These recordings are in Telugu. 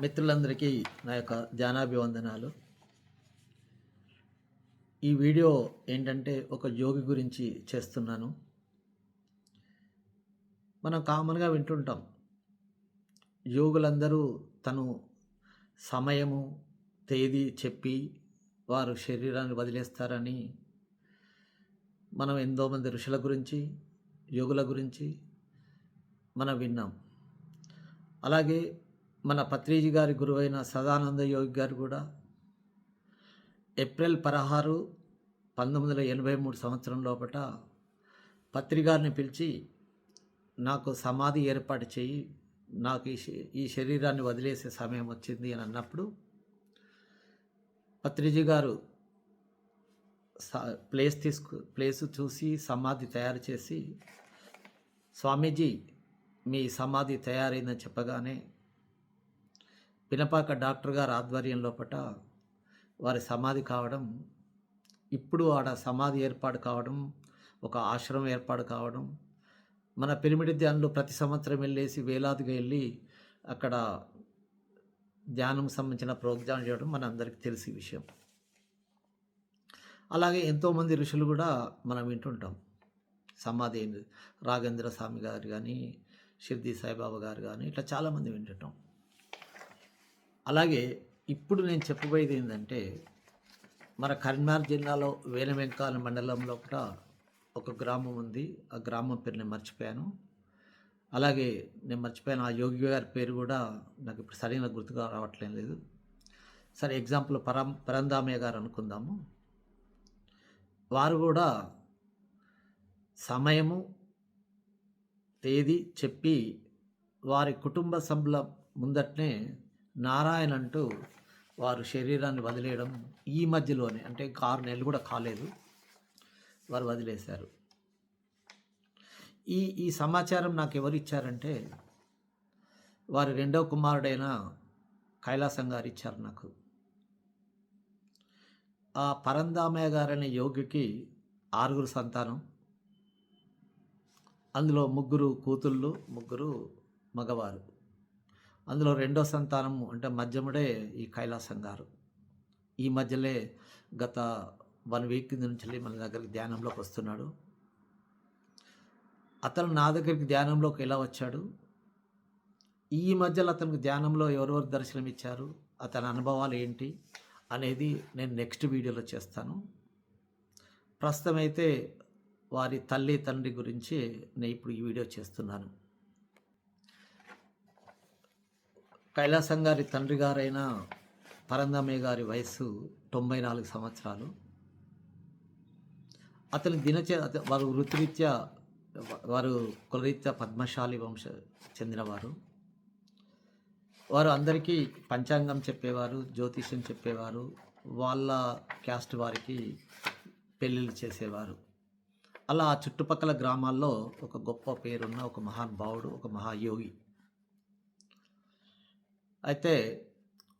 మిత్రులందరికీ నా యొక్క ధ్యానాభివందనాలు. ఈ వీడియో ఏంటంటే ఒక యోగి గురించి చేస్తున్నాను. మనం కామన్గా వింటుంటాం. యోగులందరూ తను సమయము తేదీ చెప్పి వారు శరీరాన్ని వదిలేస్తారని మనం ఎంతోమంది ఋషుల గురించి యోగుల గురించి మనం విన్నాం. అలాగే మన పత్రిజీ గారి గురువైన సదానంద యోగి గారు కూడా ఏప్రిల్ పదహారు పంతొమ్మిది వందల ఎనభై మూడు సంవత్సరం లోపల పత్రికారిని పిలిచి నాకు సమాధి ఏర్పాటు చేయి నాకు ఈ ఈ శరీరాన్ని వదిలేసే సమయం వచ్చింది అని అన్నప్పుడు పత్రిజీ గారు స- ప్లేస్ తీసుకు ప్లేస్ చూసి సమాధి తయారు చేసి స్వామీజీ మీ సమాధి తయారైందని చెప్పగానే పినపాక డాక్టర్ గారి ఆధ్వర్యంలో పట వారి సమాధి కావడం ఇప్పుడు ఆడ సమాధి ఏర్పాటు కావడం ఒక ఆశ్రమం ఏర్పాటు కావడం మన పిరమిడ్ ధ్యానంలో ప్రతి సంవత్సరం వెళ్ళేసి వేలాదిగా వెళ్ళి అక్కడ ధ్యానం సంబంధించిన ప్రోగ్రాం చేయడం మన అందరికీ తెలిసి విషయం. అలాగే ఎంతోమంది ఋషులు కూడా మనం వింటుంటాం. సమాధి రాఘేంద్ర స్వామి గారు కానీ షిర్ది సాయిబాబా గారు కానీ ఇట్లా చాలామంది వింటుంటాం. అలాగే ఇప్పుడు నేను చెప్పబోయేది ఏంటంటే మన కరీంనగర్ జిల్లాలో వేలవెంకాల మండలంలో కూడా ఒక గ్రామం ఉంది. ఆ గ్రామం పేరు నేను మర్చిపోయాను. అలాగే నేను మర్చిపోయాను. ఆ యోగి గారి పేరు కూడా నాకు ఇప్పుడు సరైన గుర్తుగా రావట్లేదు లేదు. సరే ఎగ్జాంపుల్ పరం పరందామయ్య గారు అనుకుందాము. వారు కూడా సమయము తేదీ చెప్పి వారి కుటుంబ సభ్యుల ముందటనే నారాయణ అంటూ వారు శరీరాన్ని వదిలేయడం ఈ మధ్యలోనే అంటే కారు ఆరు నెలలు కూడా కాలేదు వారు వదిలేశారు. ఈ ఈ సమాచారం నాకు ఎవరు ఇచ్చారంటే వారి రెండవ కుమారుడైన కైలాసం గారు ఇచ్చారు నాకు. ఆ పరందామయ్య గారనే యోగికి ఆరుగురు సంతానం అందులో ముగ్గురు కూతుళ్ళు ముగ్గురు మగవారు. అందులో రెండో సంతానము అంటే మధ్యముడే ఈ కైలాసం గారు. ఈ మధ్యలే గత వన్ వీక్ కింద నుంచి మన దగ్గరికి ధ్యానంలోకి వస్తున్నాడు. అతను నా దగ్గరికి ధ్యానంలోకి ఎలా వచ్చాడు? ఈ మధ్యలో అతనికి ధ్యానంలో ఎవరెవరు దర్శనం ఇచ్చారు అతని అనుభవాలు ఏంటి? అనేది నేను నెక్స్ట్ వీడియోలో చేస్తాను. ప్రస్తుతం అయితే వారి తల్లి తండ్రి గురించి నేను ఇప్పుడు ఈ వీడియో చేస్తున్నాను. కైలాసం గారి తండ్రి గారైన పరందమయ్య గారి వయస్సు తొంభై నాలుగు సంవత్సరాలు. అతని దినచ వారు వృత్తిరీత్యా వారు కులరీత్యా పద్మశాలి వంశ చెందినవారు. వారు అందరికీ పంచాంగం చెప్పేవారు జ్యోతిష్యం చెప్పేవారు వాళ్ళ క్యాస్ట్ వారికి పెళ్ళిళ్ళు చేసేవారు. అలా ఆ చుట్టుపక్కల గ్రామాల్లో ఒక గొప్ప పేరున్న ఒక మహానుభావుడు ఒక మహాయోగి. అయితే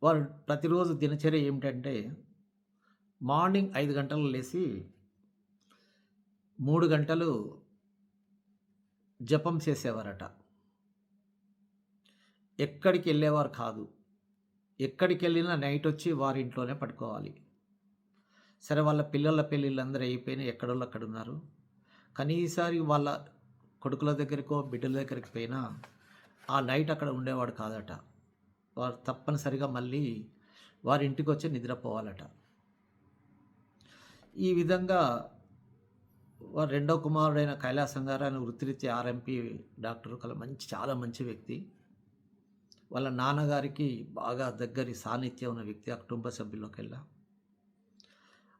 వారు ప్రతిరోజు దినచర్య ఏమిటంటే మార్నింగ్ ఐదు గంటలు లేచి మూడు గంటలు జపం చేసేవారట. ఎక్కడికి వెళ్ళేవారు కాదు. ఎక్కడికి వెళ్ళినా నైట్ వచ్చి వారి ఇంట్లోనే పడుకోవాలి. సరే వాళ్ళ పిల్లల పెళ్ళిళ్ళు అందరూ అయిపోయినాయి ఎక్కడోళ్ళు అక్కడ ఉన్నారు. కనీసారి వాళ్ళ కొడుకుల దగ్గరికో బిడ్డల దగ్గరికి పోయినా ఆ నైట్ అక్కడ ఉండేవాడు కాదట. వారు తప్పనిసరిగా మళ్ళీ వారి ఇంటికి వచ్చి నిద్రపోవాలట. ఈ విధంగా వారి రెండో కుమారుడైన కైలాసం గారు ఆయన వృత్తిరీత్యా ఆర్ఎంపీ డాక్టర్ కల మంచి చాలా మంచి వ్యక్తి. వాళ్ళ నాన్నగారికి బాగా దగ్గరి సాన్నిధ్యం ఉన్న వ్యక్తి ఆ కుటుంబ సభ్యుల్లోకి వెళ్ళా.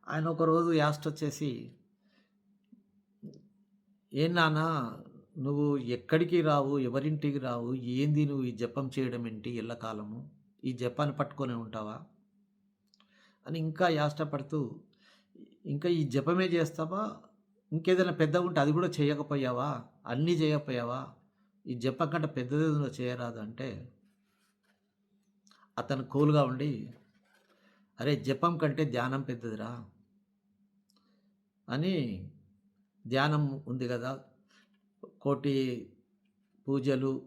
ఆయన ఒకరోజు యాస్ట్ వచ్చేసి ఏం నాన్న నువ్వు ఎక్కడికి రావు ఎవరింటికి రావు ఏంది నువ్వు ఈ జపం చేయడం ఏంటి ఎల్లకాలము ఈ జపాన్ని పట్టుకొని ఉంటావా? అని ఇంకా యాష్టపడుతూ ఇంకా ఈ జపమే చేస్తావా? ఇంకేదైనా పెద్దగా ఉంటే అది కూడా చేయకపోయావా? అన్నీ చేయకపోయావా? ఈ జపం కంటే పెద్దది ఏదైనా చేయరాదు అంటే అతను కూల్గా ఉండి అరే జపం కంటే ధ్యానం పెద్దదిరా అని ధ్యానం ఉంది కదా కోటి పూజలు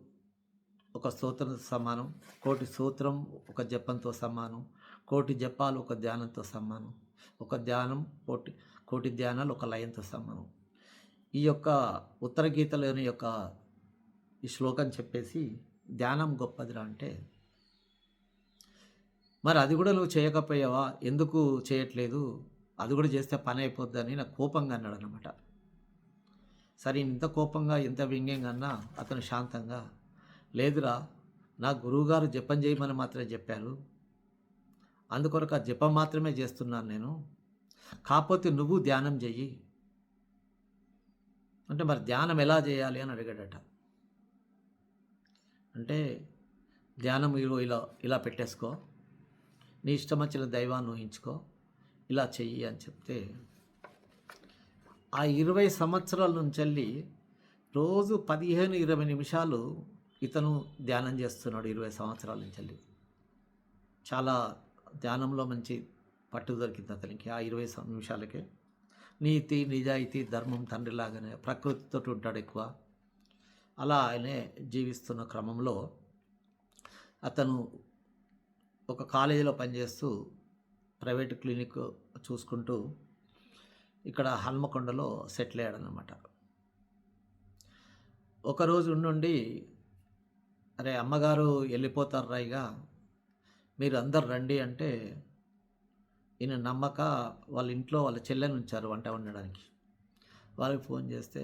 ఒక స్తోత్రంతో సమానం. కోటి సూత్రం ఒక జపంతో సమానం. కోటి జపాలు ఒక ధ్యానంతో సమానం. ఒక ధ్యానం కోటి కోటి ధ్యానాలు ఒక లయంతో సమానం. ఈ యొక్క ఉత్తర గీతలోని యొక్క ఈ శ్లోకం చెప్పేసి ధ్యానం గొప్పదిరా అంటే మరి అది కూడా నువ్వు చేయకపోయావా? ఎందుకు చేయట్లేదు? అది కూడా చేస్తే పని అయిపోద్దని నాకు కోపంగా అన్నాడు అనమాట సరే ఇంత కోపంగా ఇంత వ్యంగ్యంగా అతను శాంతంగా లేదురా నా గురువుగారు జపం చేయమని మాత్రమే చెప్పారు. అందుకొరకు ఆ జపం మాత్రమే చేస్తున్నాను నేను. కాకపోతే నువ్వు ధ్యానం చెయ్యి. అంటే మరి ధ్యానం ఎలా చేయాలి అని అడిగాడట. అంటే ధ్యానం ఇగో ఇలా ఇలా పెట్టేసుకో. నీ ఇష్టం వచ్చిన దైవాన్ని ఊహించుకో. ఇలా చెయ్యి అని చెప్తే ఆ ఇరవై సంవత్సరాల నుంచి వెళ్ళి రోజు పదిహేను ఇరవై నిమిషాలు ఇతను ధ్యానం చేస్తున్నాడు ఇరవై సంవత్సరాల నుంచి వెళ్ళి చాలా ధ్యానంలో మంచి పట్టు దొరికింది అతనికి ఆ ఇరవై నిమిషాలకే. నీతి నిజాయితీ ధర్మం తండ్రిలాగానే ప్రకృతితో ఉంటాడు ఎక్కువ. అలా ఆయనే జీవిస్తున్న క్రమంలో అతను ఒక కాలేజీలో పనిచేస్తూ ప్రైవేట్ క్లినిక్ చూసుకుంటూ ఇక్కడ హన్మకొండలో సెటిల్ అయ్యాడనమాట ఒకరోజు నుండి అరే అమ్మగారు వెళ్ళిపోతారు రాయిగా మీరు అందరు రండి అంటే ఈయన నమ్మక వాళ్ళ ఇంట్లో వాళ్ళ చెల్లెని ఉంచారు వంట వండడానికి. వాళ్ళకి ఫోన్ చేస్తే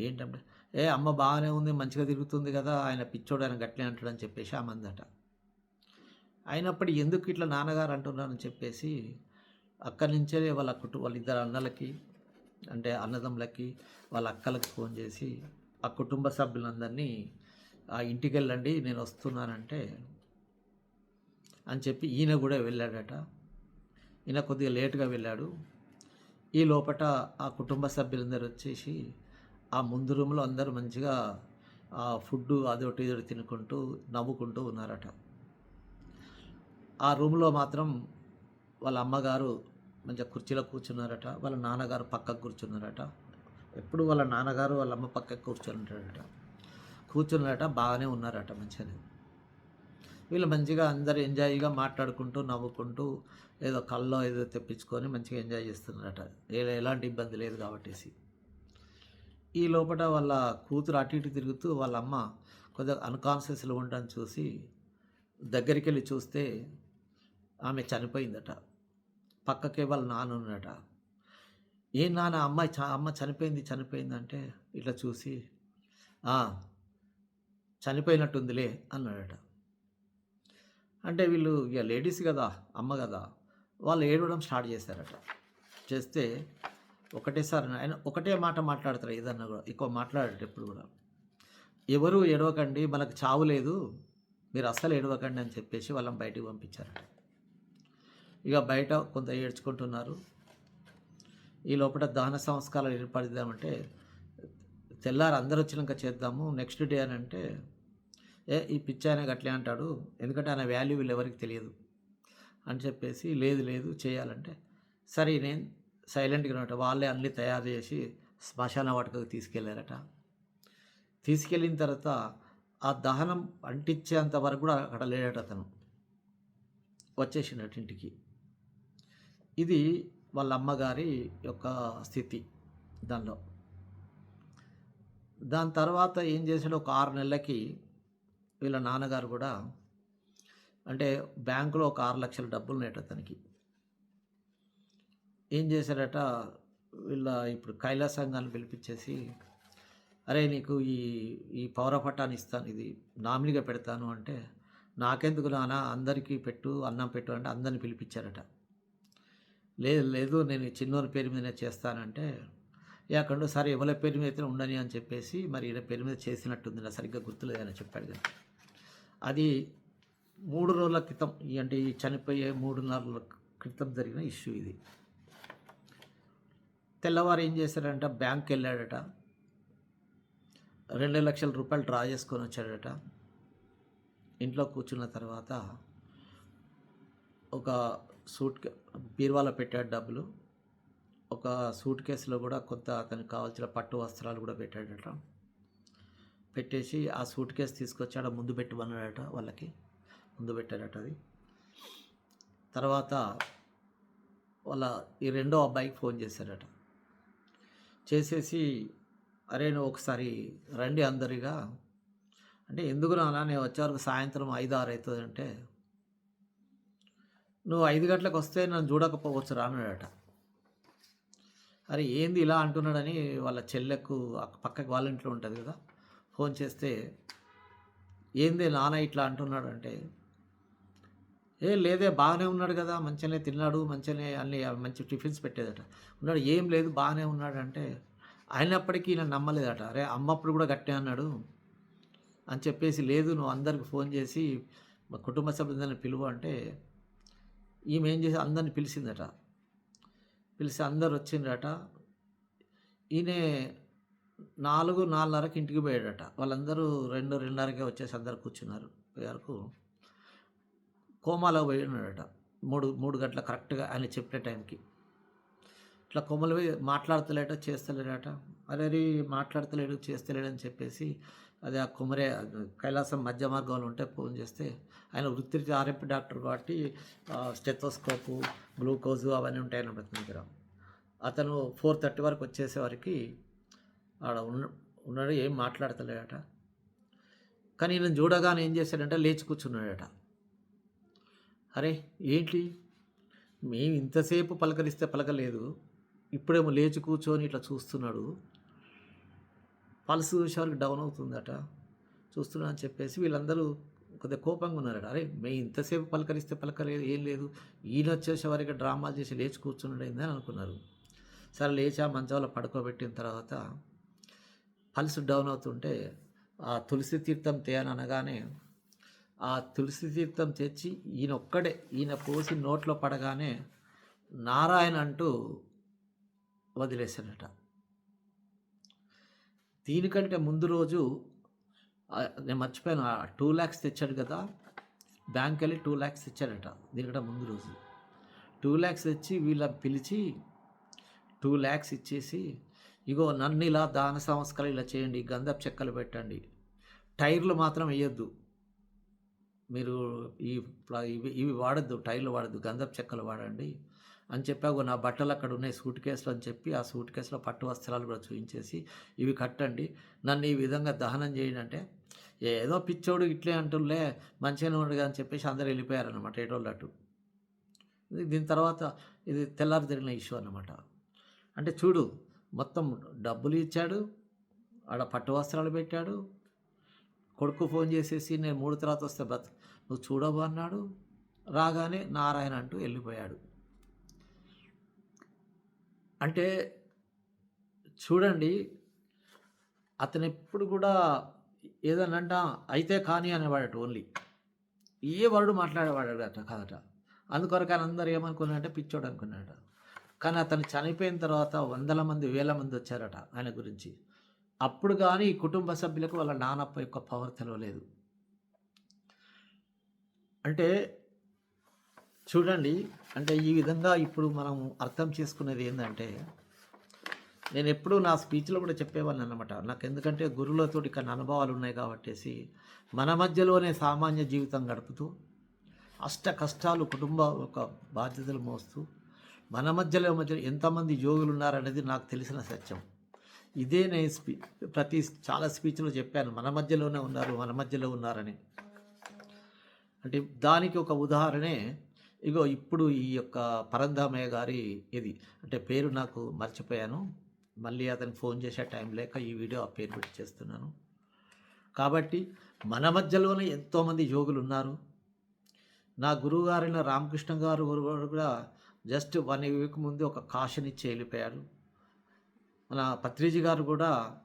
ఏంటంటే ఏ అమ్మ బాగానే ఉంది మంచిగా తిరుగుతుంది కదా ఆయన పిచ్చోడు ఆయన గట్లే అంటాడని చెప్పేసి ఆ అయినప్పటి అయినప్పుడు ఎందుకు ఇట్లా నాన్నగారు అంటున్నారని చెప్పేసి అక్కడి నుంచే వాళ్ళ కుటుంబ వాళ్ళ ఇద్దరు అన్నలకి అంటే అన్నదమ్ములకి వాళ్ళ అక్కలకి ఫోన్ చేసి ఆ కుటుంబ సభ్యులందరినీ ఆ ఇంటికి వెళ్ళండి నేను వస్తున్నానంటే అని చెప్పి ఈయన కూడా వెళ్ళాడట. ఈయన కొద్దిగా లేటుగా వెళ్ళాడు. ఈ లోపట ఆ కుటుంబ సభ్యులందరూ వచ్చేసి ఆ ముందు రూమ్లో అందరూ మంచిగా ఆ ఫుడ్ అదొకటి ఇదొకటి తినుకుంటూ నవ్వుకుంటూ ఉన్నారట. ఆ రూమ్లో మాత్రం వాళ్ళ అమ్మగారు మంచిగా కుర్చీలో కూర్చున్నారట వాళ్ళ నాన్నగారు పక్కకు కూర్చున్నారట. ఎప్పుడు వాళ్ళ నాన్నగారు వాళ్ళ అమ్మ పక్కకు కూర్చొని ఉంటారట కూర్చున్నారట బాగానే ఉన్నారట మంచిగానే. వీళ్ళు మంచిగా అందరు ఎంజాయ్గా మాట్లాడుకుంటూ నవ్వుకుంటూ ఏదో కల్లో ఏదో తెప్పించుకొని మంచిగా ఎంజాయ్ చేస్తున్నారట. ఎలాంటి ఇబ్బంది లేదు కాబట్టేసి. ఈ లోపల వాళ్ళ కూతురు అటు ఇటు తిరుగుతూ వాళ్ళ అమ్మ కొద్దిగా అన్కాన్షియస్లో ఉండడం చూసి దగ్గరికి వెళ్ళి చూస్తే ఆమె చనిపోయిందట. పక్కకే వాళ్ళ నాన్న ఉన్నట ఏ నాన్న అమ్మాయి అమ్మ చనిపోయింది చనిపోయిందంటే ఇట్లా చూసి చనిపోయినట్టుందిలే అన్నాడట. అంటే వీళ్ళు ఇక లేడీస్ కదా అమ్మ కదా వాళ్ళు ఏడవడం స్టార్ట్ చేశారట. చేస్తే ఒకటేసారి ఆయన ఒకటే మాట మాట్లాడతారు ఏదన్నా కూడా ఎక్కువ మాట్లాడట ఎప్పుడు కూడా. ఎవరు ఏడవకండి మనకు చావు లేదు మీరు అస్సలు ఏడవకండి అని చెప్పేసి వాళ్ళని బయటికి పంపించారట. ఇక బయట కొంత ఏడ్చుకుంటున్నారు. ఈ లోపల దహన సంస్కారాలు ఏర్పడిద్దామంటే తెల్లారు అందరు వచ్చినాక చేద్దాము నెక్స్ట్ డే అని అంటే ఏ ఈ పిచ్చి ఆయన గట్లే అంటాడు ఎందుకంటే ఆయన వాల్యూ వీళ్ళు ఎవరికి తెలియదు అని చెప్పేసి లేదు లేదు చేయాలంటే సరే నేను సైలెంట్గా ఉన్నట్టు వాళ్ళే అన్నీ తయారు చేసి శ్మశాన వాటికకు తీసుకెళ్ళారట తీసుకెళ్ళిన తర్వాత ఆ దహనం అంటించేంత వరకు కూడా అక్కడ లేడట అతను. వచ్చేసినట్టు ఇంటికి. ఇది వాళ్ళ అమ్మగారి యొక్క స్థితి దానిలో. దాని తర్వాత ఏం చేశాడు? ఒక ఆరు నెలలకి వీళ్ళ నాన్నగారు కూడా అంటే బ్యాంకులో ఒక ఆరు లక్షల డబ్బులు నేట అతనికి ఏం చేశాడట? వీళ్ళ ఇప్పుడు కైలాసంగాన్ని పిలిపించేసి అరే నీకు ఈ ఈ పౌర పట్టాన్ని ఇస్తాను ఇది నామినీగా పెడతాను అంటే నాకెందుకు నాన్న? అందరికీ పెట్టు అన్నం పెట్టు అంటే అందరిని పిలిపించారట. లేదు లేదు నేను చిన్నోని పేరు మీదనే చేస్తానంటే ఎక్కడో సరే ఎవరి పేరు మీద అయితే ఉండని అని చెప్పేసి మరి ఈయన పేరు మీద చేసినట్టుంది నా సరిగ్గా గుర్తులేదని చెప్పాడు కదా. అది మూడు రోజుల క్రితం అంటే ఈ చనిపోయే మూడు నాలుగు క్రితం జరిగిన ఇష్యూ ఇది. తెల్లవారు ఏం చేశాడంట బ్యాంక్కి వెళ్ళాడట. రెండు లక్షల రూపాయలు డ్రా చేసుకొని వచ్చాడట. ఇంట్లో కూర్చున్న తర్వాత ఒక సూట్ కే బీరువాలో పెట్టాడు డబ్బులు ఒక సూట్ కేసులో కూడా కొంత అతనికి కావాల్సిన పట్టు వస్త్రాలు కూడా పెట్టాడట. పెట్టేసి ఆ సూట్ కేసు తీసుకొచ్చి ఆడ ముందు పెట్టమన్నాడట వాళ్ళకి. ముందు పెట్టాడట అది. తర్వాత వాళ్ళ ఈ రెండో అబ్బాయికి ఫోన్ చేశాడట. చేసేసి అరే నువ్వు ఒకసారి రండి అందరిగా. అంటే ఎందుకు నాన్న నేను వచ్చేవరకు సాయంత్రం ఐదు ఆరు అవుతుంది అంటే నువ్వు ఐదు గంటలకు వస్తే నన్ను చూడకపోవచ్చు రాన్నాడట అరే ఏంది ఇలా అంటున్నాడని వాళ్ళ చెల్లెకు అక్క- పక్కకి వాళ్ళ ఇంట్లో ఉంటుంది కదా ఫోన్ చేస్తే ఏంది నాన్న ఇట్లా అంటున్నాడు అంటే ఏ లేదే బాగానే ఉన్నాడు కదా మంచిగానే తిన్నాడు మంచిగానే అన్ని మంచి టిఫిన్స్ పెట్టేదట. ఉన్నాడు ఏం లేదు బాగానే ఉన్నాడు అంటే అయినప్పటికీ నేను నమ్మలేదట. అరే అమ్మప్పుడు కూడా గట్టే అన్నాడు అని చెప్పేసి లేదు నువ్వు అందరికి ఫోన్ చేసి మా కుటుంబ సభ్యులందరిని పిలువు అంటే ఈమె ఏం చేసి అందరిని పిలిచిందట పిలిచి అందరు వచ్చిండ్రట. ఈయన నాలుగు నాలుగున్నరకి ఇంటికి పోయాడట. వాళ్ళందరూ రెండు రెండున్నరకే వచ్చేసి అందరు కూర్చున్నారు. పోయారకు కోమాలో పోయి ఉన్నాడట. మూడు మూడు గంటల కరెక్ట్గా ఆయన చెప్పే టైంకి. ఇట్లా కొమ్మలు పోయి మాట్లాడతలేట చేస్తలేడట. అరే మాట్లాడతలేడు చేస్తలేడని చెప్పేసి అదే ఆ కుమరే కైలాసం మధ్య మార్గంలో ఉంటే ఫోన్ చేస్తే ఆయన వృత్తి ఆర్ఎంపీ డాక్టర్ కాబట్టి స్టెథోస్కోపు గ్లూకోజు అవన్నీ ఉంటాయని ప్రతి దగ్గర. అతను ఫోర్ థర్టీ వరకు వచ్చేసేవారికి ఆడ ఉన్న ఉన్నాడు ఏం మాట్లాడతలేడట. కానీ ఈయన చూడగానే ఏం చేశాడంటే లేచి కూర్చున్నాడట. అరే ఏంటి? మేము ఇంతసేపు పలకరిస్తే పలకలేదు. ఇప్పుడేమో లేచి కూర్చొని ఇట్లా చూస్తున్నాడు. పల్స్ చూసేవారికి డౌన్ అవుతుందట. చూస్తున్నా అని చెప్పేసి వీళ్ళందరూ కొద్దిగా కోపంగా ఉన్నారట. అరే మేము ఇంతసేపు పలకరిస్తే పలకలేదు ఏం లేదు. ఈయన వచ్చేసే వరకు డ్రామాలు చేసి లేచి కూర్చున్నాడైంది అని అనుకున్నారు. సరే లేచి ఆ మంచంలో పడుకోబెట్టిన తర్వాత పల్స్ డౌన్ అవుతుంటే ఆ తులసి తీర్థం తేయని అనగానే ఆ తులసి తీర్థం తెచ్చి ఈయన ఒక్కడే ఈయన పోసి నోట్లో పడగానే నారాయణ అంటూ వదిలేశాడట. దీనికంటే ముందు రోజు నేను మర్చిపోయాను ఆ టూ ల్యాక్స్ తెచ్చాడు కదా బ్యాంక్ వెళ్ళి టూ ల్యాక్స్ తెచ్చాడట దీనికంటే ముందు రోజు. టూ ల్యాక్స్ తెచ్చి వీళ్ళ పిలిచి టూ ల్యాక్స్ ఇచ్చేసి ఇగో నన్ను ఇలా దాన సంస్కారం ఇలా చేయండి గంధపు చెక్కలు పెట్టండి టైర్లు మాత్రం వేయొద్దు. మీరు ఈ ఇవి ఇవి వాడద్దు టైర్లు వాడద్దు గంధపు చెక్కలు వాడండి అని చెప్పాక నా బట్టలు అక్కడ ఉన్నాయి సూట్ కేసులు అని చెప్పి ఆ సూట్ కేసులో పట్టు వస్త్రాలు కూడా చూపించేసి ఇవి కట్టండి. నన్ను ఈ విధంగా దహనం చేయండి. అంటే ఏదో పిచ్చోడు ఇట్లే అంటులే మంచిగానే ఉండదు అని చెప్పేసి అందరు వెళ్ళిపోయారనమాట ఏటోళ్ళు అటు. దీని తర్వాత ఇది తెల్లారి జరిగిన ఇష్యూ అనమాట అంటే చూడు మొత్తం డబ్బులు ఇచ్చాడు ఆడ పట్టు వస్త్రాలు పెట్టాడు కొడుకు ఫోన్ చేసేసి నేను మూడు తర్వాత వస్తే బ్రత నువ్వు చూడవు అన్నాడు. రాగానే నారాయణ అంటూ వెళ్ళిపోయాడు. అంటే చూడండి అతను ఎప్పుడు కూడా ఏదనంట అయితే కానీ అనేవాడట ఓన్లీ. ఏ వర్డ్ మాట్లాడేవాడు అట కాదట. అందుకొరకు ఆయన అందరు ఏమనుకున్నారంటే పిచ్చోడు అనుకున్నాడట. కానీ అతను చనిపోయిన తర్వాత వందల మంది వేల మంది వచ్చారట ఆయన గురించి. అప్పుడు కానీ ఈ కుటుంబ సభ్యులకు వాళ్ళ నానప్ప యొక్క పవర్ తెలవలేదు అంటే చూడండి అంటే ఈ విధంగా ఇప్పుడు మనం అర్థం చేసుకునేది ఏంటంటే నేను ఎప్పుడూ నా స్పీచ్లో కూడా చెప్పేవాడిని అనమాట నాకు ఎందుకంటే గురువులతో ఇక్కడ అనుభవాలు ఉన్నాయి కాబట్టేసి మన మధ్యలోనే సామాన్య జీవితం గడుపుతూ అష్ట కష్టాలు కుటుంబ ఒక బాధ్యతలు మోస్తూ మన మధ్యలో మధ్య ఎంతమంది యోగులు ఉన్నారనేది నాకు తెలిసిన సత్యం. ఇదే నేను స్పీ ప్రతి చాలా స్పీచ్లో చెప్పాను మన మధ్యలోనే ఉన్నారు మన మధ్యలో ఉన్నారని. అంటే దానికి ఒక ఉదాహరణే ఇగో ఇప్పుడు ఈ యొక్క పరంధామయ్య గారి ఇది. అంటే పేరు నాకు మర్చిపోయాను. మళ్ళీ అతనికి ఫోన్ చేసే టైం లేక ఈ వీడియో ఆ పేరు పెట్టి చేస్తున్నాను. కాబట్టి మన మధ్యలోనే ఎంతోమంది యోగులు ఉన్నారు. నా గురువు గారైన రామకృష్ణ గారు గారు కూడా జస్ట్ వన్ వీక్ ముందు ఒక కాషన్ ఇచ్చి వెళ్ళిపోయారు మన పత్రిజీ గారు కూడా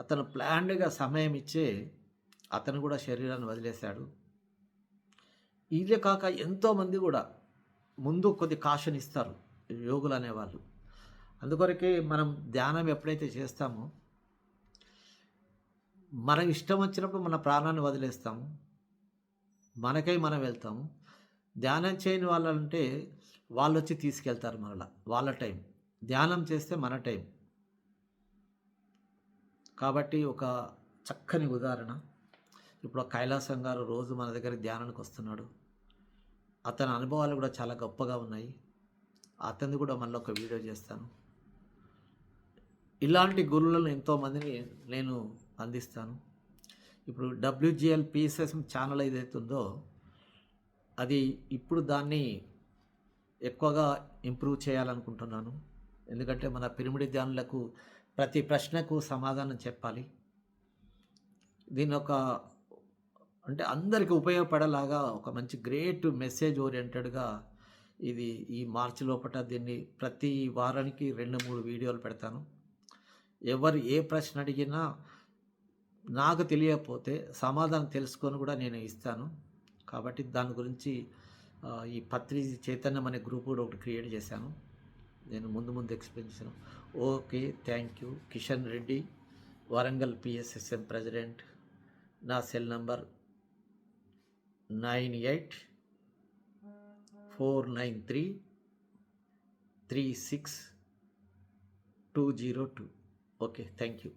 అతను ప్లాన్డ్గా సమయం ఇచ్చే అతను కూడా శరీరాన్ని వదిలేశాడు. ఇదే కాక ఎంతోమంది కూడా ముందు కొద్ది కాషన్ ఇస్తారు యోగులు అనేవాళ్ళు. అందుకొరకే మనం ధ్యానం ఎప్పుడైతే చేస్తామో మనకి ఇష్టం వచ్చినప్పుడు మన ప్రాణాన్ని వదిలేస్తాము మనకై మనం వెళ్తాము ధ్యానం చేయని వాళ్ళంటే వాళ్ళు వచ్చి తీసుకెళ్తారు మనలా వాళ్ళ టైం. ధ్యానం చేస్తే మన టైం. కాబట్టి ఒక చక్కని ఉదాహరణ. ఇప్పుడు కైలాసం గారు రోజు మన దగ్గర ధ్యానానికి వస్తున్నాడు. అతని అనుభవాలు కూడా చాలా గొప్పగా ఉన్నాయి. అతన్ని కూడా మళ్ళీ ఒక వీడియో చేస్తాను. ఇలాంటి గురువులను ఎంతోమందిని నేను అందిస్తాను. ఇప్పుడు డబ్ల్యూజిఎల్ పిఎస్ఎస్ ఛానల్ ఏదైతే ఉందో అది ఇప్పుడు దాన్ని ఎక్కువగా ఇంప్రూవ్ చేయాలనుకుంటున్నాను. ఎందుకంటే మన పిరమిడి ధ్యానులకు ప్రతి ప్రశ్నకు సమాధానం చెప్పాలి. దీని ఒక అంటే అందరికీ ఉపయోగపడేలాగా ఒక మంచి గ్రేట్ మెసేజ్ ఓరియంటెడ్గా ఇది ఈ మార్చి లోపల దీన్ని ప్రతి వారానికి రెండు మూడు వీడియోలు పెడతాను. ఎవరు ఏ ప్రశ్న అడిగినా నాకు తెలియకపోతే సమాధానం తెలుసుకొని కూడా నేను ఇస్తాను. కాబట్టి దాని గురించి ఈ పత్రి చైతన్యం అనే గ్రూప్ కూడా ఒకటి క్రియేట్ చేశాను. నేను ముందు ముందు ఎక్స్ప్లెయిన్ చేశాను. Okay thank you. Kishan Reddy Warangal PSSM president. నా cell number nine eight four nine three three six two zero two. Okay, thank you.